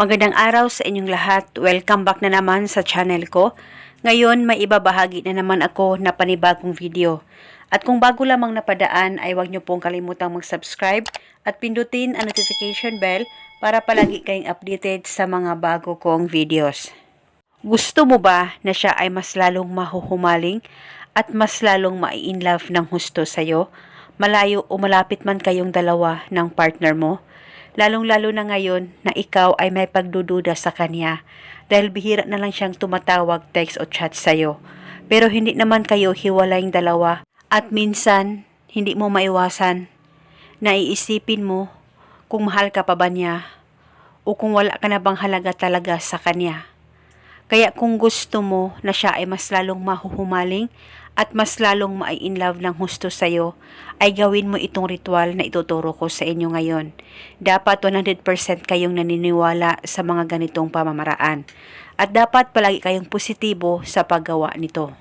Magandang araw sa inyong lahat. Welcome back na naman sa channel ko. Ngayon, may ibabahagi na naman ako na panibagong video. At kung bago lamang napadaan, ay huwag niyo pong kalimutang mag-subscribe at pindutin ang notification bell para palagi kayong updated sa mga bago kong videos. Gusto mo ba na siya ay mas lalong mahuhumaling at mas lalong mai-inlove ng husto sa'yo? Malayo o malapit man kayong dalawa ng partner mo? Lalong-lalo na ngayon na ikaw ay may pagdududa sa kanya dahil bihira na lang siyang tumatawag, text o chat sa'yo. Pero hindi naman kayo hiwalayng dalawa at minsan hindi mo maiwasan na iisipin mo kung mahal ka pa ba niya o kung wala ka na bang halaga talaga sa kanya. Kaya kung gusto mo na siya ay mas lalong mahuhumaling at mas lalong mai-inlove ng husto sa'yo, ay gawin mo itong ritual na ituturo ko sa inyo ngayon. Dapat 100% kayong naniniwala sa mga ganitong pamamaraan. At dapat palagi kayong positibo sa paggawa nito.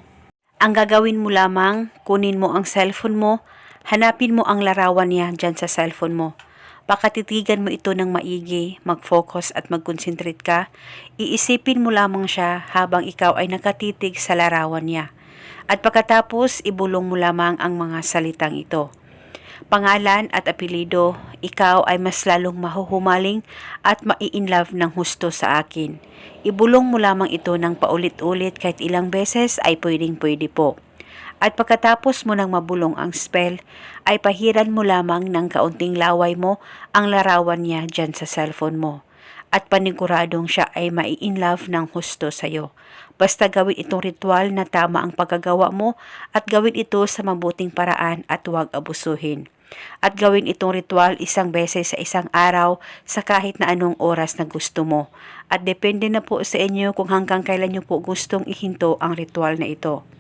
Ang gagawin mo lamang, kunin mo ang cellphone mo, hanapin mo ang larawan niya dyan sa cellphone mo. Pakatitigan mo ito ng maigi, mag-focus at mag-concentrate ka. Iisipin mo lamang siya habang ikaw ay nakatitig sa larawan niya. At pagkatapos, ibulong mo lamang ang mga salitang ito. Pangalan at apelido, ikaw ay mas lalong mahuhumaling at mai-inlove ng husto sa akin. Ibulong mo lamang ito ng paulit-ulit kahit ilang beses ay pwedeng-pwede po. At pagkatapos mo nang mabulong ang spell, ay pahiran mo lamang ng kaunting laway mo ang larawan niya dyan sa cellphone mo. At paniguradong siya ay mai-inlove ng husto sa'yo. Basta gawin itong ritual na tama ang pagkagawa mo at gawin ito sa mabuting paraan at huwag abusuhin. At gawin itong ritual isang beses sa isang araw sa kahit na anong oras na gusto mo. At depende na po sa inyo kung hanggang kailan nyo po gustong ihinto ang ritual na ito.